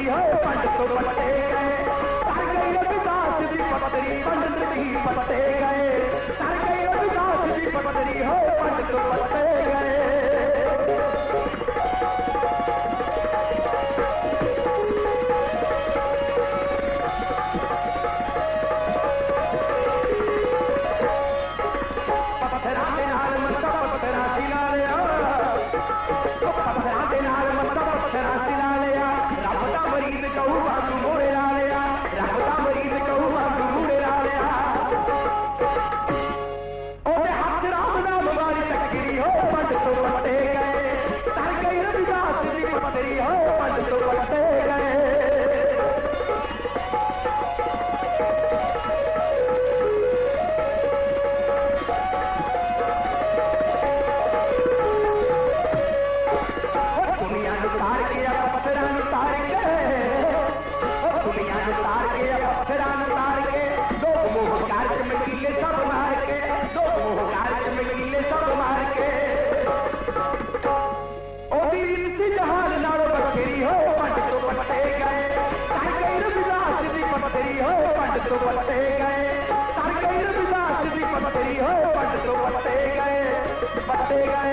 पटरी है बंद तो पटे गए तर गई रविदास जी पटरी बंद की पटे गए तर गई रविदास जी पटरी है बंद तो पटे गए पथरा देना पथरा दिला रे पथरा देना किसी जहान नारो बखेरी हो पंड तो पटे गए। तारकई रविदास जी पथरी हो पंड तो पटे गए। तारकई रविदास जी पथरी हो पंड तो पटे गए। पटे गए।